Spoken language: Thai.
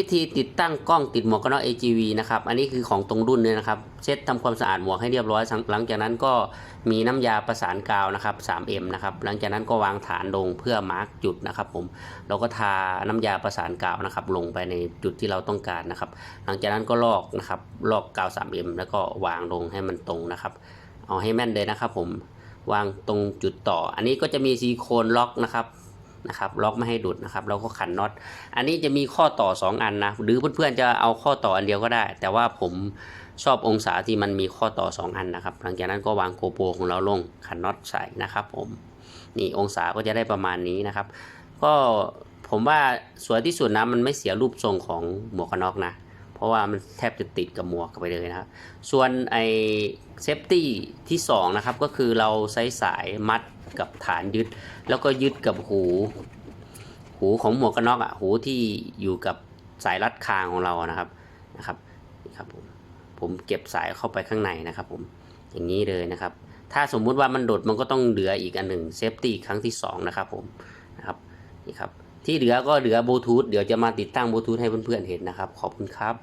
วิธีติดตั้งกล้องติดหมวกกันน็อก AGV นะครับอันนี้คือของตรงรุ่นเลยนะครับ เช็ดทำความสะอาดหมวกให้เรียบร้อย หลังจากนั้นก็มีน้ำยาประสานกาวนะครับ 3M นะครับหลังจากนั้นก็วางฐานลงเพื่อมาร์กจุดนะครับผมเราก็ทาน้ำยาประสานกาวนะครับลงไปในจุดที่เราต้องการนะครับ หลังจากนั้นก็ลอกนะครับลอกกาว 3M แล้วก็วางลงให้มันตรงนะครับ เอาให้แม่นเลยนะครับผมวางตรงจุดต่อ อันนี้ก็จะมีซิลิโคนล็อกนะครับ นะครับล็อกไม่ให้ดุดนะครับแล้วก็ขันน็อต อันนี้จะมีข้อต่อ 2 อันนะหรือเพื่อนๆจะเอาข้อต่ออันเดียวก็ได้ แต่ว่าผมชอบองศาที่มันมีข้อต่อ 2 อันนะครับหลังจากนั้นก็วางโกโปรของเราลงขันน็อตใส่นะครับผมนี่องศาก็จะได้ประมาณนี้นะครับ ก็ผมว่าสวยที่สุดนะมันไม่เสียรูปทรงของหมวกกันน็อกนะเพราะว่ามันแทบจะติดกับหมวกไปเลยนะครับ ส่วนไอเซฟตี้ที่สองนะครับก็คือเราใช้สายมัด กับฐานยึด แล้วก็ยึดกับหู หูของหมวกกันน็อกอะหูที่อยู่กับสายรัดคางของเรานะครับนะครับนี่ครับผมผมเก็บสายเข้าไปข้างในนะครับ ผมอย่างนี้เลยนะครับ ถ้าสมมุติว่ามันโดดมันก็ต้องเหลืออีกอันหนึ่งเซฟตี้ครั้งที่สองนะครับผมนะครับนี่ครับที่เหลือก็เหลือบลูทูธเดี๋ยวจะมาติดตั้งบลูทูธให้เพื่อนๆเห็นนะครับ ขอบคุณครับ